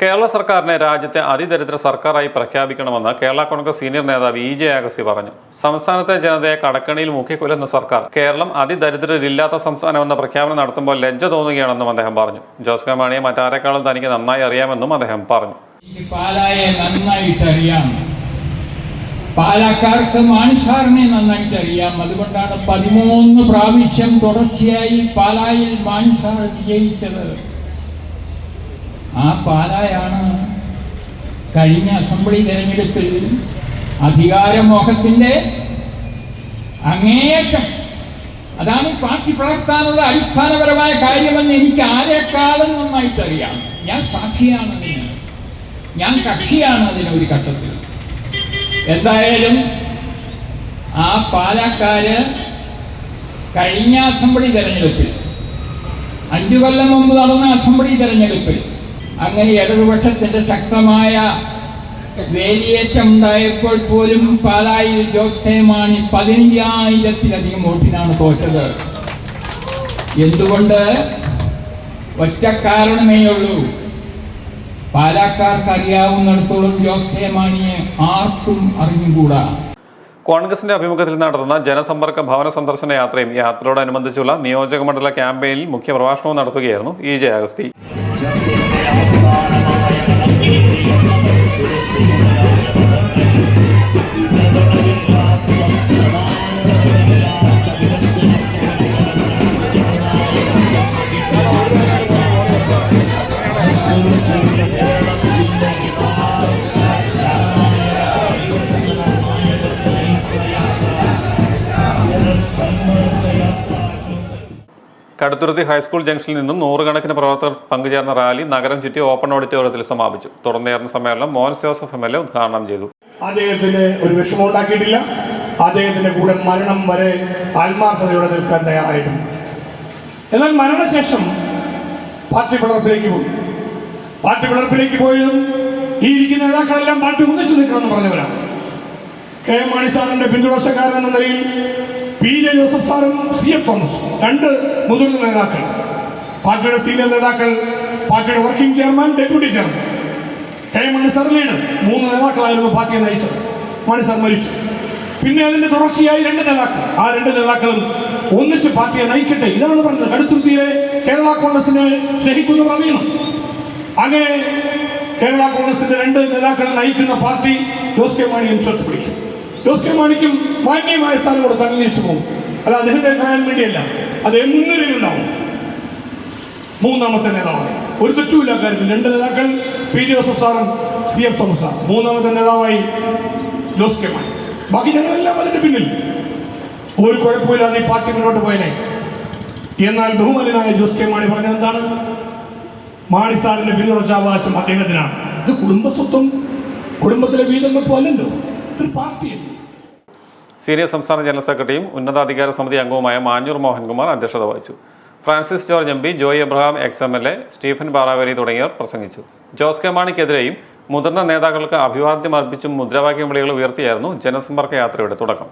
കേരള സർക്കാരിനെ രാജ്യത്തെ അതിദരിദ്ര സർക്കാരായി പ്രഖ്യാപിക്കണമെന്ന് കേരള കോൺഗ്രസ് സീനിയർ നേതാവ് ഇ ജെ അഗസി പറഞ്ഞു. സംസ്ഥാനത്തെ ജനതയെ കടക്കണിയിൽ മുക്കിക്കൊല്ലുന്ന സർക്കാർ കേരളം അതിദരിദ്രരില്ലാത്ത സംസ്ഥാനമെന്ന പ്രഖ്യാപനം നടത്തുമ്പോൾ ലജ്ജ തോന്നുകയാണെന്നും അദ്ദേഹം പറഞ്ഞു. ജോസ് കെ മാണിയെ മറ്റാരെക്കാളും തനിക്ക് നന്നായി അറിയാമെന്നും അദ്ദേഹം പറഞ്ഞു. പാലക്കാർക്ക് മാൻസാറിനെ നന്നായിട്ട് അറിയാം അതുകൊണ്ടാണ് പതിമൂന്ന് പ്രാവശ്യം തുടർച്ചയായി പാലായിൽ മാൻസാർ വിജയിച്ചത് ആ പാലായാണ് കഴിഞ്ഞ അസംബ്ലി തെരഞ്ഞെടുപ്പിൽ അധികാരമോഹത്തിന്റെ അങ്ങേയറ്റം. അതാണ് പാർട്ടി പ്രവർത്താനുള്ള അടിസ്ഥാനപരമായ കാര്യമെന്ന് എനിക്ക് ആരെക്കാളും നന്നായിട്ട് അറിയാം ഞാൻ സാക്ഷിയാണ് അതിന്. ഞാൻ കക്ഷിയാണ് അതിന് ഒരു ഘട്ടത്തിൽ. എന്തായാലും ആ പാലക്കാര് കഴിഞ്ഞ അസംബ്ലി തെരഞ്ഞെടുപ്പിൽ അഞ്ചു കൊല്ലം മുമ്പ് നടന്ന അസംബ്ലി തെരഞ്ഞെടുപ്പിൽ അങ്ങനെ ഇടതുപക്ഷത്തിന്റെ ശക്തമായ വേലിയേറ്റം ഉണ്ടായപ്പോൾ പോലും പാലായിൽ ജോസ് കെ പതിനയ്യായിരത്തിലധികം വോട്ടിനാണ് തോറ്റത്. എന്തുകൊണ്ട്? ഒറ്റ കാരണമേ ഉള്ളൂ. പാലക്കാർക്ക് അറിയാവുന്നിടത്തോളം ജോസ് കെ ആർക്കും അറിഞ്ഞുകൂടാ. കോൺഗ്രസിന്റെ അഭിമുഖത്തിൽ നടത്തുന്ന ജനസമ്പർക്ക ഭവന സന്ദർശന യാത്രയും യാത്രയോടനുബന്ധിച്ചുള്ള നിയോജക മണ്ഡല ക്യാമ്പയിനിൽ മുഖ്യ പ്രഭാഷണവും നടത്തുകയായിരുന്നു E J Augusthy. Kaduthuruthy high school ജംഗ്ഷനിൽ നിന്നും നൂറുകണക്കിന് പ്രവർത്തകർ പങ്കുചേർന്ന റാലി നഗരം ചുറ്റി ഓപ്പൺ ഓഡിറ്റോറിയത്തിൽ സമാപിച്ചു. തുടർന്നേർന്ന സമ്മേളനം Mons Joseph M L A ഉദ്ഘാടനം ചെയ്തു. അദ്ദേഹത്തിന് ഒരു വിഷമം ഉണ്ടാക്കിയിട്ടില്ല. അദ്ദേഹത്തിന്റെ കൂടെ മരണം വരെ ആത്മാർത്ഥതയോടെ നിൽക്കാൻ തയ്യാറായിട്ടുണ്ട്. എന്നാൽ മരണശേഷം പാർട്ടി പിളർപ്പിലേക്ക് പോയി. പാർട്ടി പിളർപ്പിലേക്ക് പോയതും ഈ ഇരിക്കുന്ന നേതാക്കളെല്ലാം പാർട്ടി ഒന്നിച്ചു നിൽക്കണമെന്ന് പറഞ്ഞവരാണ്. കെ എം മാണി സാറിന്റെ പിന്തുടർച്ചക്കാരൻ എന്ന നിലയിൽ പി ജെ ജോസഫ് സാറും സി എ തോമസും രണ്ട് മുതിർന്ന നേതാക്കൾ. പാർട്ടിയുടെ സീനിയർ നേതാക്കൾ പാർട്ടിയുടെ working chairman deputy chairman K Mani sir മൂന്ന് നേതാക്കളായിരുന്നു പാർട്ടിയെ നയിച്ചത്. മണി സാർ മരിച്ചു. പിന്നെ അതിന്റെ തുടർച്ചയായി രണ്ട് നേതാക്കൾ. ആ രണ്ട് നേതാക്കളും ഒന്നിച്ച് പാർട്ടിയെ നയിക്കട്ടെ. ഇതാണ് പറഞ്ഞത്. കടുത്തുരുത്തിയിലെ കേരള കോൺഗ്രസിനെ സ്നേഹിക്കുന്നവർ അറിയണം അങ്ങനെ കേരള കോൺഗ്രസിന്റെ രണ്ട് നേതാക്കൾ നയിക്കുന്ന പാർട്ടി ജോസ് കെ മാണിയും ശ്രദ്ധ പിടിക്കും. ജോസ് കെ മാണിക്കും മാന്യമായ സ്ഥാനം കൊടുത്ത് അംഗീകരിച്ചു പോകും. അല്ല അദ്ദേഹത്തെ കാണാൻ വേണ്ടിയല്ല. അദ്ദേഹം മുൻനിരയിലുണ്ടാവും മൂന്നാമത്തെ നേതാവായി ഒരു തെറ്റുമില്ല കാര്യത്തിൽ. രണ്ട് നേതാക്കൾ പി ജോസഫ് സാറും സി എഫ് തോമസ് സാർ മൂന്നാമത്തെ നേതാവായി ജോസ് കെ മാണി ബാക്കി ഞങ്ങളെല്ലാം അതിന്റെ പിന്നിൽ. ഒരു കുഴപ്പമില്ലാതെ ഈ പാർട്ടി മുന്നോട്ട് പോയനെ എന്നാൽ ബഹുമാനായ ജോസ് കെ മാണി പറഞ്ഞത് എന്താണ്? മാണി സാറിന്റെ പിന്തുടർച്ചാവകാശം അദ്ദേഹത്തിനാണ്. ഇത് കുടുംബസ്വത്വം കുടുംബത്തിലെ വീതം വെപ്പോ അല്ലല്ലോ? ഇതൊരു പാർട്ടിയല്ലേ? സീനിയർ സംസ്ഥാന ജനറൽ സെക്രട്ടറിയും ഉന്നതാധികാര സമിതി അംഗവുമായ മാഞ്ഞൂർ മോഹൻകുമാർ അധ്യക്ഷത വഹിച്ചു. Francis George M P Joy Abraham ex M L A Stephen Baraveli തുടങ്ങിയവർ പ്രസംഗിച്ചു. ജോസ് കെ മാണിക്കെതിരെയും മുതിർന്ന നേതാക്കൾക്ക് അഭിവാദ്യം അർപ്പിച്ചും മുദ്രാവാക്യം വിളികൾ ഉയർത്തിയായിരുന്നു ജനസമ്പർക്ക യാത്രയുടെ തുടക്കം.